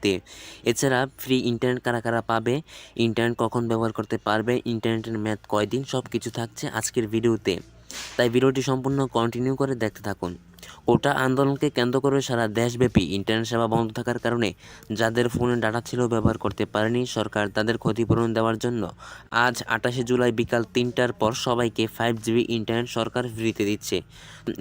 ভিডিওতে এছাড়া free internet কারা কারা পাবে? ইন্টারনেট কখন ব্যবহার করতে পারবে? ইন্টারনেটের ম্যাথ কয়দিন? সব কিছু থাকছে আজকের ভিডিওতে তাই ভিডিওটি সম্পূর্ণ কন্টিনিউ করে দেখতে থাকুন। কোটা আন্দোলনকে কেন্দ্র করে সারা দেশব্যাপী ইন্টারনেট সেবা বন্ধ থাকার কারণে যাদের ফোনে ডাটা ছিল ব্যবহার করতে পারেনি সরকার তাদের ক্ষতিপূরণ দেওয়ার জন্য আজ আটাশে জুলাই বিকাল তিনটার পর সবাইকে ফাইভ জিবি ইন্টারনেট সরকার ফ্রিতে দিচ্ছে।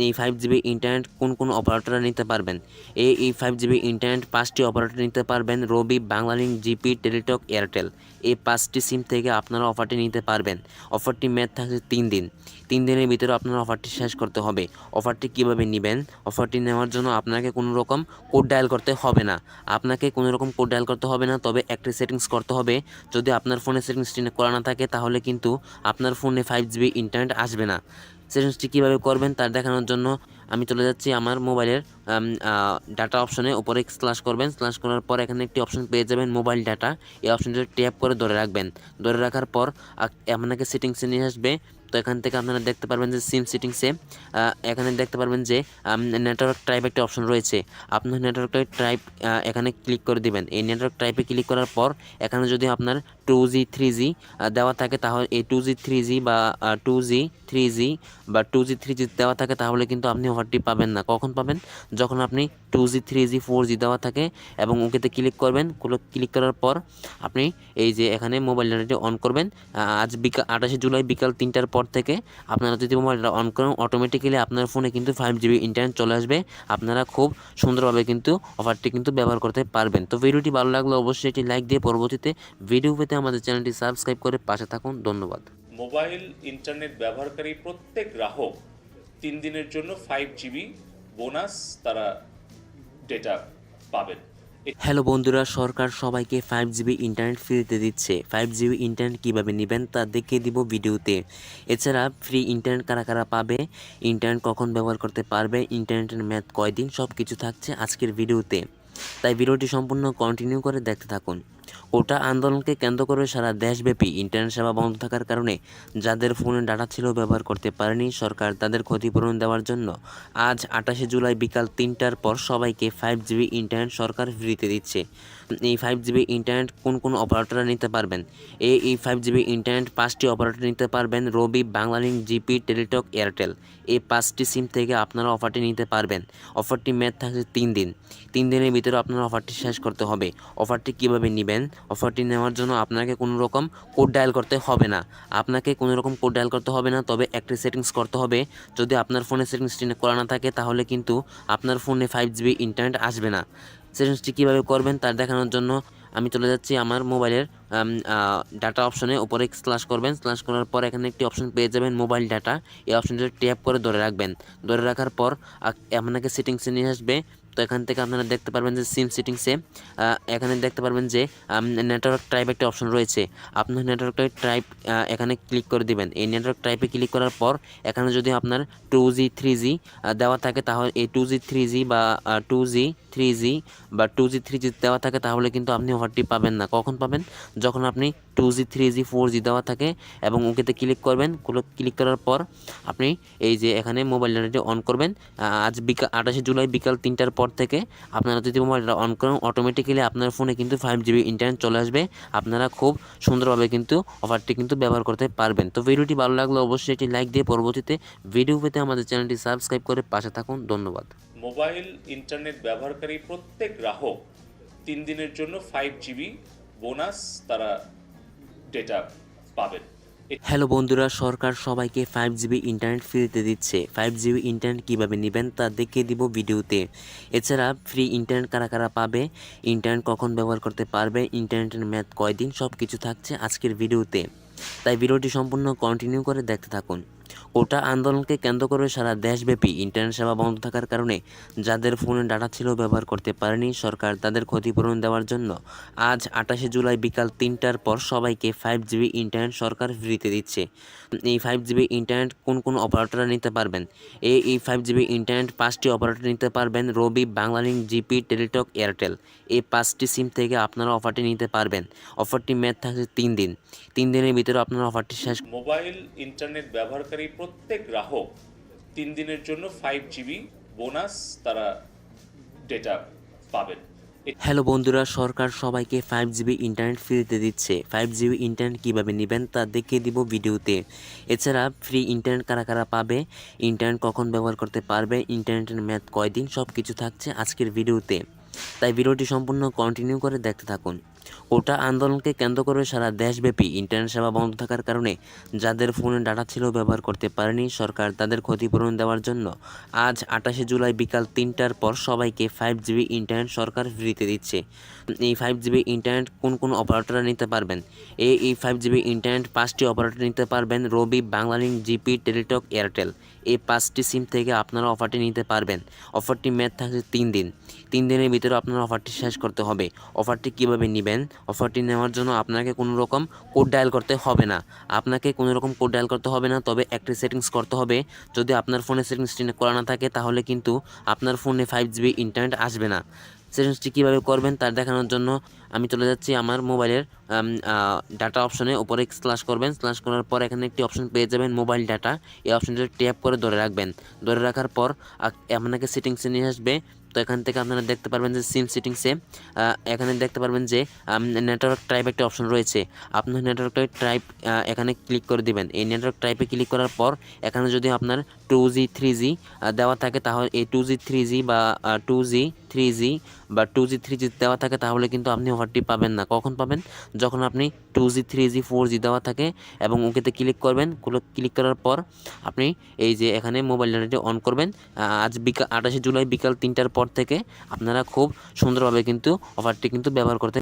এই ফাইভ জিবি ইন্টারনেট কোন কোন অপারেটররা নিতে পারবেন? এই এই ফাইভ জিবি ইন্টারনেট পাঁচটি অপারেটর নিতে পারবেন রবি বাংলালিংক জিপি টেলিটক এয়ারটেল এই পাঁচটি সিম থেকে আপনারা অফারটি নিতে পারবেন। অফারটি মেয়াদ থাকছে তিন দিন। তিন দিনের ভিতরে আপনার অফারটি শেষ করতে হবে। অফারটি কীভাবে নেবেন? অফারটি নেওয়ার জন্য আপনাকে কোনো রকম কোড ডায়াল করতে হবে না। আপনাকে কোনো রকম কোড ডায়াল করতে হবে না, তবে একটি সেটিংস করতে হবে। যদি আপনার ফোনে সেটিংসটি করা না থাকে, তাহলে কিন্তু আপনার ফোনে ফাইভ জিবি ইন্টারনেট আসবে না। সেটিংসটি কীভাবে করবেন তার দেখানোর জন্য আমি চলে যাচ্ছি আমার মোবাইলের ডাটা অপশনে উপরে স্ল্যাশ করবেন। স্ল্যাশ করার পর এখানে একটি অপশন পেয়ে যাবেন মোবাইল ডাটা এই অপশনটি ট্যাপ করে ধরে রাখবেন। ধরে রাখার পর আপনাকে সেটিংসে নিয়ে আসবে। তো এখান থেকে আপনারা দেখতে পারবেন যে সিম সেটিংসে এখানে দেখতে পারবেন যে নেটওয়ার্ক টাইপ একটা অপশন রয়েছে। আপনার নেটওয়ার্ক টাইপ এখানে ক্লিক করে দিবেন। এই নেটওয়ার্ক টাইপে ক্লিক করার পর, এখানে যদি আপনার টু জি থ্রি জি দেওয়া থাকে তাহলে, এই টু জি থ্রি জি বা টু জি থ্রি জি বা টু জি থ্রি জি দেওয়া থাকে তাহলে কিন্তু আপনি অফারটি পাবেন না। কখন পাবেন? যখন আপনি two G three G four G দেওয়া থাকে এবং ওকেতে ক্লিক করবেন ক্লিক করার পর আপনি এই যে এখানে মোবাইল ডাটাটি অন করবেন। আজ বিকাল আঠাশে জুলাই বিকাল তিনটার পর থেকে আপনারা যদি মোবাইলটা অন করেন অটোমেটিক্যালি আপনার ফোনে কিন্তু ফাইভ জিবি ইন্টারনেট চলে আসবে। আপনারা খুব সুন্দরভাবে কিন্তু অফারটি কিন্তু ব্যবহার করতে পারবেন। তো ভিডিওটি ভালো লাগলে অবশ্যই এটি লাইক দিয়ে পরবর্তীতে ভিডিও পেতে আমাদের চ্যানেলটি সাবস্ক্রাইব করে পাশে থাকুন। ধন্যবাদ। মোবাইল ইন্টারনেট ব্যবহারকারী প্রত্যেক গ্রাহক তিন দিনের জন্য ফাইভ জিবি বোনাস তারা ডেটা পাবেন। হ্যালো বন্ধুরা, সরকার সবাইকে ফাইভ জিবি ইন্টারনেট ফ্রিতে দিচ্ছে। ফাইভ জিবি ইন্টারনেট কীভাবে নেবেন তা দেখিয়ে দিব ভিডিওতে। এছাড়া ফ্রি ইন্টারনেট কারা কারা পাবে? ইন্টারনেট কখন ব্যবহার করতে পারবে? ইন্টারনেটের মেয়াদ কয়দিন? সব কিছু থাকছে আজকের ভিডিওতে। তাই ভিডিওটি সম্পূর্ণ কন্টিনিউ করে দেখতে থাকুন। কোটা আন্দোলনকে কেন্দ্র করে সারা দেশব্যাপী ইন্টারনেট সেবা বন্ধ থাকার কারণে যাদের ফোনে ডাটা ছিল ব্যবহার করতে পারেনি, সরকার তাদের ক্ষতিপূরণ দেওয়ার জন্য আজ আটাশে জুলাই বিকাল তিনটার পর সবাইকে ফাইভ জিবি ইন্টারনেট সরকার ফ্রিতে দিচ্ছে। এই ফাইভ জিবি ইন্টারনেট কোন কোন অপারেটররা নিতে পারবেন? এই এই ফাইভ জিবি ইন্টারনেট পাঁচটি অপারেটর নিতে পারবেন, রবি, বাংলালিংক, জিপি, টেলিটক, এয়ারটেল। এই পাঁচটি সিম থেকে আপনারা অফারটি নিতে পারবেন। অফারটি মেয়াদ থাকছে তিন দিন। তিন দিনের ভিতরে আপনারা অফারটি শেষ করতে হবে। অফারটি কীভাবে নেবেন? অফারটি নেওয়ার জন্য আপনাকে কোনো রকম কোড ডায়াল করতে হবে না। আপনাকে কোনো রকম কোড ডায়াল করতে হবে না, তবে একটি সেটিংস করতে হবে। যদি আপনার ফোনে সেটিংসটি করা না থাকে, তাহলে কিন্তু আপনার ফোনে ফাইভ জিবি ইন্টারনেট আসবে না। সেটিংসটি কীভাবে করবেন তার দেখানোর জন্য আমি চলে যাচ্ছি আমার মোবাইলের ডাটা অপশনে উপরে স্ল্যাশ করবেন স্ল্যাশ করার পর এখানে একটি অপশন পেয়ে যাবেন মোবাইল ডাটা এই অপশনটি ট্যাপ করে ধরে রাখবেন। ধরে রাখার পর আপনাকে সেটিংসে নিয়ে আসবে। তো এখান থেকে আপনারা দেখতে পারবেন যে সিম সেটিংসে এখানে দেখতে পারবেন যে নেটওয়ার্ক টাইপ একটা অপশন রয়েছে। আপনার নেটওয়ার্ক টাইপ এখানে ক্লিক করে দিবেন। এই নেটওয়ার্ক টাইপে ক্লিক করার পর, এখানে যদি আপনার টু জি থ্রি জি দেওয়া থাকে তাহলে এই টু জি থ্রি জি বা টু জি থ্রি জি বা টু জি থ্রি জি দেওয়া থাকে তাহলে কিন্তু আপনি অফারটি পাবেন না। কখন পাবেন? যখন আপনি two G three G four G দেওয়া থাকে এবং ওকেতে ক্লিক করবেন। ক্লিক করার পর আপনি এই যে এখানে মোবাইল ডাটাটি অন করবেন। আজ বিকাল আঠাশে জুলাই বিকাল তিনটার পর থেকে আপনারা যদি মোবাইলটা অন করেন অটোমেটিক্যালি আপনার ফোনে কিন্তু ফাইভ জিবি ইন্টারনেট চলে আসবে। আপনারা খুব সুন্দরভাবে কিন্তু অফারটি কিন্তু ব্যবহার করতে পারবেন। তো ভিডিওটি ভালো লাগলে অবশ্যই এটি লাইক দিয়ে পরবর্তীতে ভিডিও পেতে আমাদের চ্যানেলটি সাবস্ক্রাইব করে পাশে থাকুন। ধন্যবাদ। মোবাইল ইন্টারনেট ব্যবহারকারী প্রত্যেক গ্রাহক তিন দিনের জন্য ফাইভ জিবি বোনাস তারা ডেটা পাবেন। হ্যালো বন্ধুরা, সরকার সবাইকে ফাইভ জিবি ইন্টারনেট ফ্রিতে দিচ্ছে। ফাইভ জিবি ইন্টারনেট কীভাবে নেবেন তা দেখিয়ে দিব ভিডিওতে। এছাড়া ফ্রি ইন্টারনেট কারা কারা পাবে ইন্টারনেট কখন ব্যবহার করতে পারবে ইন্টারনেটের মেয়াদ কয়দিন সব কিছু থাকছে আজকের ভিডিওতে। তাই ভিডিওটি সম্পূর্ণ কন্টিনিউ করে দেখতে থাকুন। কোটা আন্দোলনকে কেন্দ্র করে সারা দেশব্যাপী ইন্টারনেট সেবা বন্ধ থাকার কারণে যাদের ফোনে ডাটা ছিল ব্যবহার করতে পারেনি সরকার তাদের ক্ষতিপূরণ দেওয়ার জন্য আজ আটাশে জুলাই বিকাল তিনটার পর সবাইকে ফাইভ জিবি ইন্টারনেট সরকার ফ্রিতে দিচ্ছে। এই ফাইভ জিবি ইন্টারনেট কোন কোন অপারেটররা নিতে পারবেন? এই এই ফাইভ জিবি ইন্টারনেট পাঁচটি অপারেটর নিতে পারবেন রবি বাংলালিংক জিপি টেলিটক এয়ারটেল এই পাঁচটি সিম থেকে আপনারা অফারটি নিতে পারবেন। অফারটি মেয়াদ থাকছে তিন দিন। তিন দিনের ভিতরে আপনার অফারটি শেষ মোবাইল ইন্টারনেট ব্যবহারকারী প্রত্যেক গ্রাহক তিন দিনের জন্য ফাইভ জিবি বোনাস তারা ডেটা পাবেন। হ্যালো বন্ধুরা, সরকার সবাইকে ফাইভ জিবি ইন্টারনেট ফ্রিতে দিচ্ছে। ফাইভ জিবি ইন্টারনেট কীভাবে নেবেন তা দেখিয়ে দিব ভিডিওতে। এছাড়া ফ্রি ইন্টারনেট কারা কারা পাবে ইন্টারনেট কখন ব্যবহার করতে পারবে ইন্টারনেটের ম্যাথ কয়দিন সব কিছু থাকছে আজকের ভিডিওতে। তাই ভিডিওটি সম্পূর্ণ কন্টিনিউ করে দেখতে থাকুন। কোটা আন্দোলনকে কেন্দ্র করে সারা দেশব্যাপী ইন্টারনেট সেবা বন্ধ থাকার কারণে যাদের ফোনে ডাটা ছিল ব্যবহার করতে পারেনি, সরকার তাদের ক্ষতিপূরণ দেওয়ার জন্য আজ আঠাশে জুলাই বিকাল তিনটার পর সবাইকে ফাইভ জিবি ইন্টারনেট সরকার ফ্রিতে দিচ্ছে। এই ফাইভ জিবি ইন্টারনেট কোন কোন অপারেটররা নিতে পারবেন? এই এই ফাইভ জিবি ইন্টারনেট পাঁচটি অপারেটর নিতে পারবেন রবি, বাংলালিংক, জিপি, টেলিটক, এয়ারটেল। এই পাঁচটি সিম থেকে আপনারা অফারটি নিতে পারবেন। অফারটি মেয়াদ থাকছে তিন দিন। তিন দিনের ভিতরে আপনার অফারটি শেষ করতে হবে। অফারটি কীভাবে নেবেন? অফারটি নেওয়ার জন্য আপনাকে কোনো রকম কোড ডায়াল করতে হবে না। আপনাকে কোনো রকম কোড ডায়াল করতে হবে না, তবে একটি সেটিংস করতে হবে। যদি আপনার ফোনে সেটিংসটি করা না থাকে, তাহলে কিন্তু আপনার ফোনে ফাইভ জিবি ইন্টারনেট আসবে না। সেটিংসটি কীভাবে করবেন তার দেখানোর জন্য আমি চলে যাচ্ছি আমার মোবাইলের ডাটা অপশনে উপরে স্ল্যাশ করবেন। স্ল্যাশ করার পর এখানে একটি অপশন পেয়ে যাবেন মোবাইল ডাটা এই অপশনটি ট্যাপ করে ধরে রাখবেন। ধরে রাখার পর আপনাকে সেটিংসে নিয়ে আসবে। তো এখান থেকে আপনারা দেখতে পারবেন যে সিম সেটিংসে এখানে দেখতে পারবেন যে নেটওয়ার্ক টাইপ একটা অপশন রয়েছে। আপনার নেটওয়ার্ক টাইপ এখানে ক্লিক করে দিবেন। এই নেটওয়ার্ক টাইপে ক্লিক করার পর এখানে যদি আপনার টু জি থ্রি জি দেওয়া থাকে তাহলে এই টু জি থ্রি জি বা টু জি থ্রি জি বা টু জি থ্রি জি দেওয়া থাকে তাহলে কিন্তু আপনি অফারটি পাবেন না। কখন পাবেন? যখন আপনি two G three G four G দেওয়া থাকে এবং ওকেতে ক্লিক করবেন ক্লিক করার পর আপনি এই যে এখানে মোবাইল ডাটাটি অন করবেন। আজ বিকাল আঠাশে জুলাই বিকাল তিনটার পর থেকে আপনারা খুব সুন্দরভাবে কিন্তু অফারটি কিন্তু ব্যবহার করতে